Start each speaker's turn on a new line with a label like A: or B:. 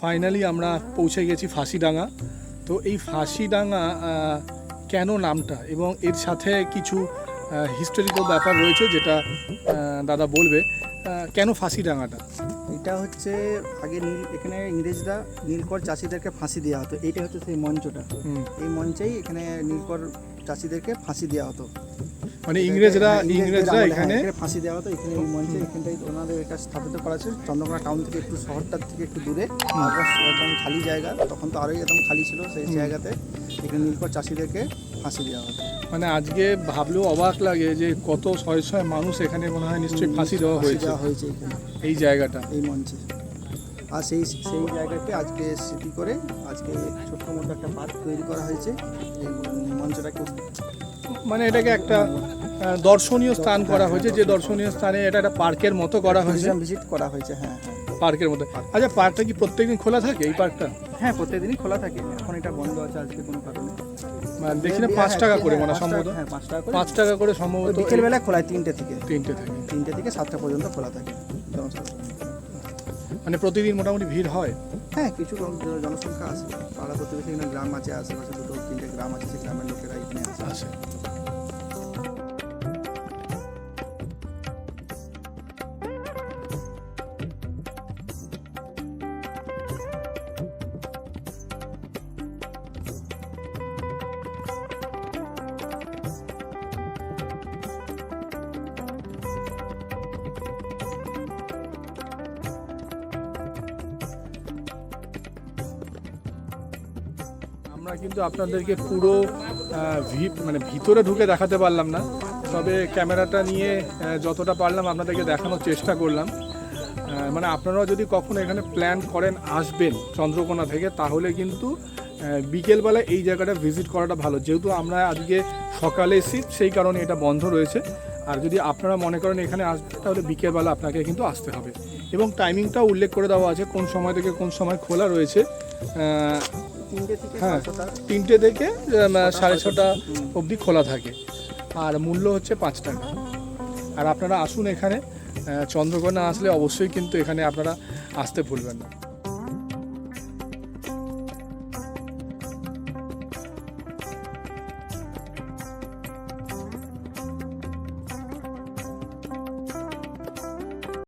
A: Finally আমরা পৌঁছে গেছি ফাঁসিডাঙ্গা। তো এই ফাঁসিডাঙ্গা কেন নামটা? এবং এর সাথে কিছু হিস্টোরিক্যাল ব্যাপার রয়েছে যেটা দাদা বলবে। কেন ফাঁসিডাঙ্গাটা?
B: এটা হচ্ছে আগে নীল এখানে ইংরেজরা নীলকর চাষিদেরকে ফাঁসি দেওয়া হতো। এইটা হচ্ছে সেই মঞ্চটা। এই মঞ্চেই এখানে নীলকর চাষিদেরকে ফাঁসি দেওয়া হতো।
A: মানে ইংরেজরা
B: হ্যাঁ,
A: ইংরেজরা
B: হ্যাঁ,
A: এখানে
B: ফাঁসি দেওয়া হতো। এখানে এই মঞ্চে এখানটাই ওনাদের এটা স্থাপিত করা আছে। চন্দ্রকোনা টাউন থেকে একটু শহরটার থেকে একটু দূরে একদম খালি জায়গা। তখন তো আরোই একদম খালি ছিল সেই জায়গাতে। এখানে নীলকর চাষিদেরকে ফাঁসি দেওয়া হতো।
A: মানে আজকে ভাবলেও অবাক লাগে যে কত শয়ে শয়ে মানুষ এখানে মনে হয় নিশ্চয়ই ফাঁসি দেওয়া হয়েছে।
B: হয়েছে
A: এই জায়গাটা।
B: এই মঞ্চে। আর সেই সেই জায়গাকে আজকে স্মৃতি করে আজকে ছোট্ট মতো একটা পার্ক তৈরি করা হয়েছে। এই মঞ্চটাকে
A: মানে এটাকে একটা দর্শনীয় স্থান করা হয়েছে যে দর্শনীয় স্থানে এটা একটা পার্কের মতো করা হয়েছে।
B: ভিজিট করা হয়েছে হ্যাঁ হ্যাঁ।
A: পার্কের মতো। আচ্ছা পার্কটা কি প্রত্যেকদিন খোলা থাকে এই পার্কটা?
B: হ্যাঁ প্রত্যেকদিনই খোলা থাকে। এখন এটা বন্ধ আছে আজকে কোনো কারণে।
A: মানে দেখি না পাঁচ টাকা করে মনে সম্ভবত।
B: হ্যাঁ পাঁচ টাকা করে।
A: পাঁচ টাকা করে সম্ভবত
B: বিকেলবেলা খোলা তিনটে থেকে।
A: তিনটে থেকে।
B: তিনটে থেকে সাতটা পর্যন্ত খোলা থাকে।
A: মানে প্রতিদিন মোটামুটি ভিড় হয়?
B: হ্যাঁ কিছু জনসংখ্যা আছে। পাড়া প্রতিবেশী গ্রাম আছে আশেপাশে দুটো তিনটে গ্রাম আছে সেই গ্রামের লোকেরা এখানে আসে
A: আমরা কিন্তু আপনাদেরকে পুরো মানে ভিতরে ঢুকে দেখাতে পারলাম না। তবে ক্যামেরাটা নিয়ে যতটা পারলাম আপনাদেরকে দেখানোর চেষ্টা করলাম। মানে আপনারাও যদি কখনো এখানে প্ল্যান করেন আসবেন চন্দ্রকোনা থেকে তাহলে কিন্তু আহ, বিকেলবেলা এই জায়গাটা ভিজিট করাটা ভালো। যেহেতু আমরা আজকে সকালে এসেছি সেই কারণে এটা বন্ধ রয়েছে। আর যদি আপনারা মনে করেন এখানে আসবেন তাহলে বিকেলবেলা আপনাকে কিন্তু আসতে হবে। এবং টাইমিংটাও উল্লেখ করে দেওয়া আছে কোন সময় থেকে কোন সময় খোলা রয়েছে। হ্যাঁ তিনটে থেকে সাড়ে ছটা অবধি খোলা থাকে। আর মূল্য হচ্ছে পাঁচ টাকা। আর আপনারা আসুন এখানে চন্দ্রকোনা আসলে অবশ্যই কিন্তু এখানে আপনারা আসতে ভুলবেন না।